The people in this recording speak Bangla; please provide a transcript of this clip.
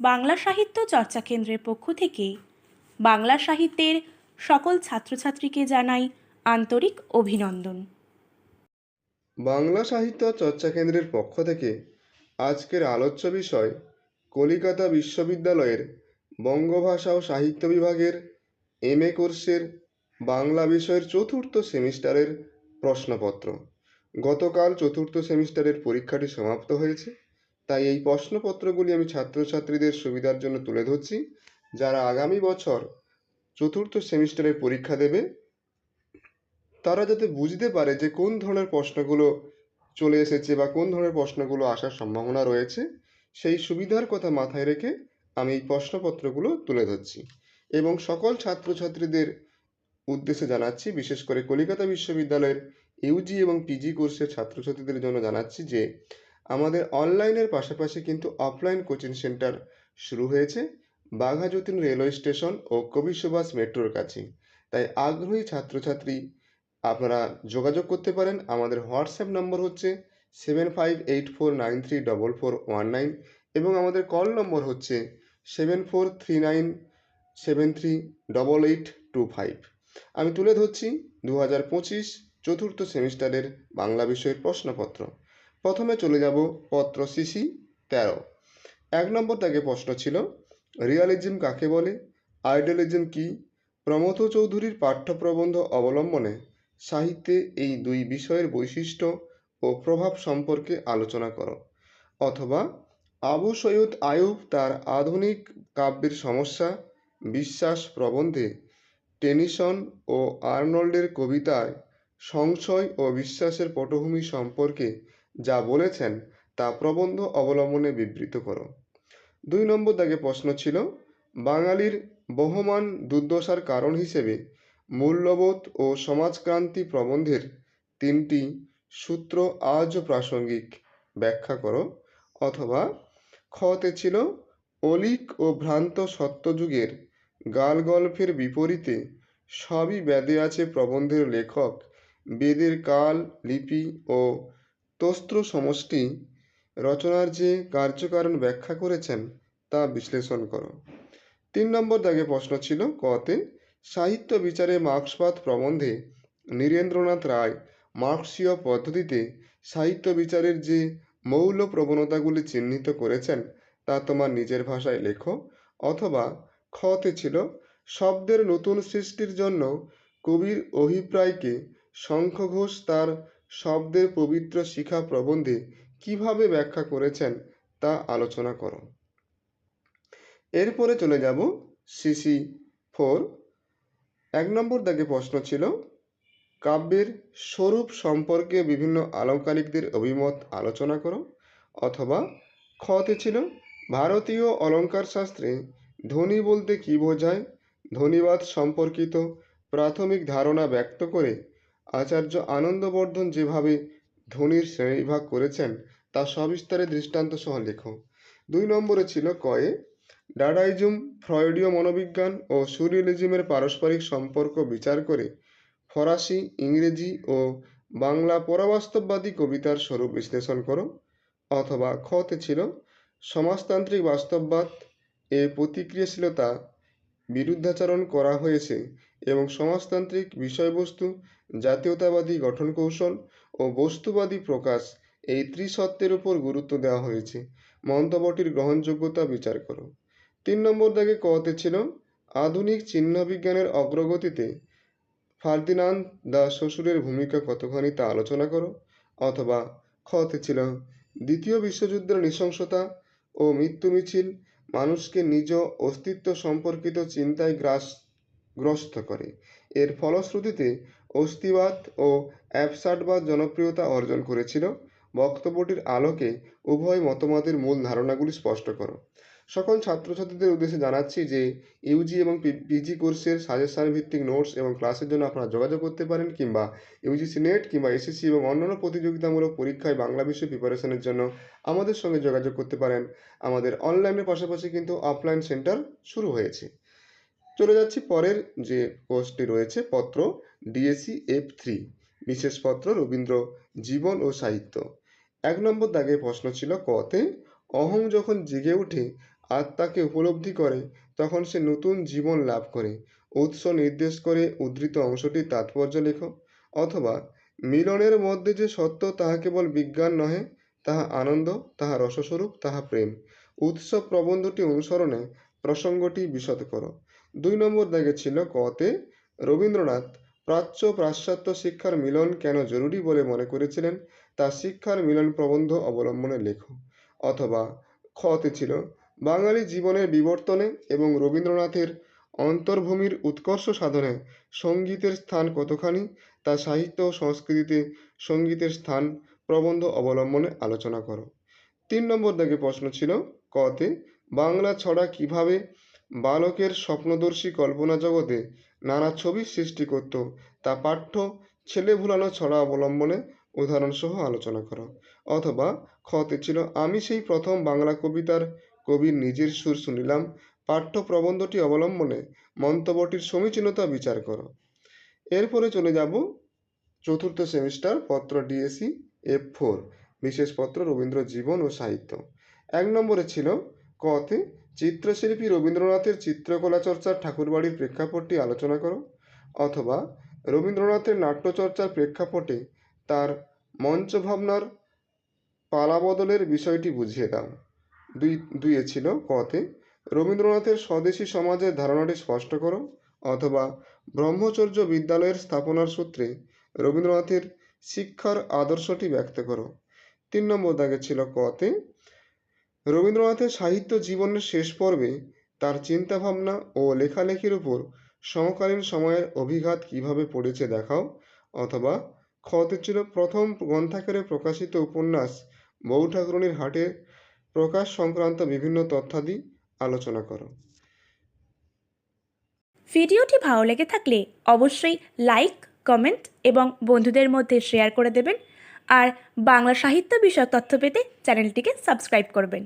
বাংলা সাহিত্য চর্চা কেন্দ্রের পক্ষ থেকে বাংলা সাহিত্যের সকল ছাত্রছাত্রীকে জানাই আন্তরিক অভিনন্দন। বাংলা সাহিত্য চর্চা কেন্দ্রের পক্ষ থেকে আজকের আলোচ্য বিষয় কলিকাতা বিশ্ববিদ্যালয়ের বঙ্গভাষা ও সাহিত্য বিভাগের এম এ কোর্সের বাংলা বিষয়ের চতুর্থ সেমিস্টারের প্রশ্নপত্র। গতকাল চতুর্থ সেমিস্টারের পরীক্ষাটি সমাপ্ত হয়েছে। তাই এই প্রশ্নপত্রগুলি আমি ছাত্রছাত্রীদের সুবিধার জন্য তুলে ধরছি। যারা আগামী বছর চতুর্থ সেমিস্টারের পরীক্ষা দেবে, তারা যাতে বুঝতে পারে যে কোন ধরনের প্রশ্নগুলো চলে এসেছে বা কোন ধরনের প্রশ্নগুলো আসার সম্ভাবনা রয়েছে, সেই সুবিধার কথা মাথায় রেখে আমি এই প্রশ্নপত্রগুলো তুলে ধরছি এবং সকল ছাত্রছাত্রীদের উদ্দেশ্যে জানাচ্ছি, বিশেষ করে কলিকাতা বিশ্ববিদ্যালয়ের ইউজি এবং পিজি কোর্সের ছাত্রছাত্রীদের জন্য জানাচ্ছি যে আমাদের অনলাইনের পাশাপাশি কিন্তু অফলাইন কোচিং সেন্টার শুরু হয়েছে বাঘাযতীন রেলওয়ে স্টেশন ও কবি সুভাষ মেট্রোর কাছে। তাই আগ্রহী ছাত্রছাত্রী আপনারা যোগাযোগ করতে পারেন। আমাদের হোয়াটসঅ্যাপ নম্বর হচ্ছে seven five eight four nine three double four one nine এবং আমাদের কল নম্বর হচ্ছে seven four three nine seven three double eight two five. আমি তুলে ধরছি দু হাজার পঁচিশ চতুর্থ সেমিস্টারের বাংলা বিষয়ের প্রশ্নপত্র। প্রথমে চলে যাব পত্র সিসি তেরো। এক নম্বর দাগে প্রশ্ন ছিল রিয়ালিজম কাকে বলে? আইডিয়ালিজম কি? প্রমথ চৌধুরীর পাঠ্যপ্রবন্ধ অবলম্বনে সাহিত্যে এই দুই বিষয়ের বৈশিষ্ট্য ও প্রভাব সম্পর্কে আলোচনা করো। অথবা, আবু সৈয়দ আয়ুব তার আধুনিক কাব্যের সমস্যা, বিশ্বাস প্রবন্ধে টেনিসন ও আর্নল্ডের কবিতায় সংশয় ও বিশ্বাসের পটভূমি সম্পর্কে যা বলেছেন তা প্রবন্ধ অবলম্বনে বিবৃত করো। দুই নম্বর দাগে প্রশ্ন ছিল, বাঙালির বহমান দুর্দশার কারণ হিসেবে মূল্যবোধ ও সমাজক্রান্তি প্রবন্ধের তিনটি সূত্র আজও প্রাসঙ্গিক। ব্যাখ্যা করো, অথবা খতে ছিল অলিক ও ভ্রান্ত সত্যযুগের গালগল্পের বিপরীতে সবই বেদে আছে প্রবন্ধের লেখক, বেদের কাল, লিপি ও তস্ত্র সমষ্টি রচনার যে কার্যকারণ ব্যাখ্যা করেছেন তা বিশ্লেষণ করো। তিন নম্বর দাগে প্রশ্ন ছিল কতে সাহিত্য বিচারে মার্ক্সবাদ প্রবন্ধে নীরেন্দ্রনাথ রায় মার্ক্সীয় পদ্ধতিতে সাহিত্য বিচারের যে মৌল প্রবণতাগুলি চিহ্নিত করেছেন, তা তোমার নিজের ভাষায় লেখো, অথবা খতে ছিল, শব্দের নতুন সৃষ্টির জন্য কবির অভিপ্রায়কে শঙ্খ ঘোষ তার শব্দের পবিত্র শিখা প্রবন্ধে কীভাবে ব্যাখ্যা করেছেন তা আলোচনা করো এরপরে চলে যাব সিসি ফোর। এক নম্বর দাগে প্রশ্ন ছিল, কাব্যের স্বরূপ সম্পর্কে বিভিন্ন আলঙ্কারিকদের অভিমত আলোচনা করো, অথবা খতে ছিল, ভারতীয় অলঙ্কার শাস্ত্রে ধ্বনি বলতে কী বোঝায়? ধ্বনিবাদ সম্পর্কিত প্রাথমিক ধারণা ব্যক্ত করে আচার্য আনন্দবর্ধন যেভাবে ধ্বনির শ্রেণীবিভাগ করেছেন, তা সবিস্তারে দৃষ্টান্ত সহ লেখো। দুই নম্বরে ছিল কয়ে, ডাডাইজম, ফ্রয়েডীয় মনোবিজ্ঞান ও সুরিয়ালিজমের পারস্পরিক সম্পর্ক বিচার করে ফরাসি, ইংরেজি ও বাংলা পরাবাস্তববাদী কবিতার স্বরূপ বিশ্লেষণ করো। অথবা খতে ছিল, সমাজতান্ত্রিক বাস্তববাদ এ প্রতিক্রিয়াশীলতা বিরুদ্ধাচরণ করা হয়েছে এবং সমাজতান্ত্রিক বিষয়বস্তু, জাতীয়তাবাদী গঠন কৌশল ও বস্তুবাদী প্রকাশ এই ত্রিসত্ত্বের উপর গুরুত্ব দেওয়া হয়েছে। মন্তব্যটির গ্রহণযোগ্যতা বিচার করো। তিন নম্বর দাগে কতে ছিল, আধুনিক চিহ্নবিজ্ঞানের অগ্রগতিতে ফার্দিনান্দ দা শ্বশুরের ভূমিকা কতখানি তা আলোচনা করো, অথবা খতে ছিল, দ্বিতীয় বিশ্বযুদ্ধের নৃশংসতা ও মৃত্যু মিছিল মানুষকে নিজ অস্তিত্ব সম্পর্কিত চিন্তায় গ্রাস, গ্রস্ত করে। এর ফলশ্রুতিতে অস্তিবাদ ও অ্যাবসার্ডবাদ জনপ্রিয়তা অর্জন করেছিল। বক্তব্যটির আলোকে উভয় মতবাদের মূল ধারণাগুলি স্পষ্ট করো। সকল ছাত্রছাত্রীদের উদ্দেশ্যে জানাচ্ছি যে ইউজি এবং পিজি কোর্সের সাজেশন ভিত্তিক নোটস এবং ক্লাসের জন্য আপনারা যোগাযোগ করতে পারেন কিংবা ইউজিসি নেট কিংবা এসএসসি এবং অন্যান্য প্রতিযোগিতামূলক পরীক্ষায় বাংলা বিষয় প্রিপারেশনের জন্য আমাদের সঙ্গে যোগাযোগ করতে পারেন। আমাদের অনলাইনের পাশাপাশি কিন্তু অফলাইন সেন্টার শুরু হয়েছে। চলে যাচ্ছি পরের যে কোর্সটি রয়েছে, পত্র ডিএসসি এফ থ্রি বিশেষ পত্র রবীন্দ্র জীবন ও সাহিত্য। এক নম্বর দাগে প্রশ্ন ছিল কতে অহং যখন জেগে ওঠে আত্মাকে উপলব্ধি করে, তখন সে নতুন জীবন লাভ করে। উৎস নির্দেশ করে উদ্ধৃত অংশটির তাৎপর্য লেখো, অথবা মিলনের মধ্যে যে সত্য তাহা কেবল বিজ্ঞান নহে, তাহা আনন্দ, তাহা রসস্বরূপ, তাহা প্রেম। উৎসব প্রবন্ধটি অনুসরণে প্রসঙ্গটি বিশদ করো। দুই নম্বর দাগে ছিল কতে, রবীন্দ্রনাথ, প্রাচ্য পাশ্চাত্য শিক্ষার মিলন কেন জরুরি বলে মনে করেছিলেন, তা শিক্ষার মিলন প্রবন্ধ অবলম্বনে লেখো। অথবা খতে ছিল বাঙালি জীবনের বিবর্তনে এবং রবীন্দ্রনাথের অন্তর্ভূমির উৎকর্ষ সাধনে সঙ্গীতের স্থান কতখানি, তা সাহিত্য ও সংস্কৃতিতে সঙ্গীতের স্থান প্রবন্ধ অবলম্বনে আলোচনা করো। তিন নম্বর দাগে প্রশ্ন ছিল, কতে বাংলা ছড়া কীভাবে বালকের স্বপ্নদর্শী কল্পনা জগতে নানা ছবির সৃষ্টি করত, তা পাঠ্য ছেলে ভুলানো ছড়া অবলম্বনে উদাহরণসহ আলোচনা করো। অথবা খতে ছিল, আমি সেই প্রথম বাংলা কবিতার কবির নিজের সুর শুনিলাম, পাঠ্য প্রবন্ধটি অবলম্বনে মন্তব্যটির সমীচীনতা বিচার করো। এরপরে চলে যাব চতুর্থ সেমিস্টার, পত্র ডিএসি এফ ফোর বিশেষ পত্র রবীন্দ্র জীবন ও সাহিত্য। এক নম্বরে ছিল কতে চিত্রশিল্পী রবীন্দ্রনাথের চিত্রকলা চর্চার ঠাকুরবাড়ির প্রেক্ষাপটটি আলোচনা করো, অথবা রবীন্দ্রনাথের নাট্যচর্চার প্রেক্ষাপটে তার মঞ্চভাবনার পালাবদলের বিষয়টি বুঝিয়ে দাও। দুই দুইয়ে ছিল কতে। রবীন্দ্রনাথের স্বদেশী সমাজের ধারণাটি স্পষ্ট করো, অথবা ব্রহ্মচর্য বিদ্যালয়ের স্থাপনার সূত্রে রবীন্দ্রনাথের শিক্ষার আদর্শটি ব্যক্ত করো। তিন নম্বর দাগে ছিল কতে। রবীন্দ্রনাথের সাহিত্য জীবনের শেষ পর্বে তার চিন্তাভাবনা ও লেখালেখির উপর সমকালীন সময়ের অভিঘাত কীভাবে পড়েছে দেখাও, অথবা খতে ছিল প্রথম গ্রন্থাকারে প্রকাশিত উপন্যাস বউ ঠাকুরনির হাটে প্রকাশ সংক্রান্ত বিভিন্ন তথ্যাদি আলোচনা করো। ভিডিওটি ভালো লেগে থাকলে অবশ্যই লাইক, কমেন্ট এবং বন্ধুদের মধ্যে শেয়ার করে দেবেন। আর বাংলা সাহিত্য বিষয়ক তথ্য পেতে চ্যানেলটিকে সাবস্ক্রাইব করবেন।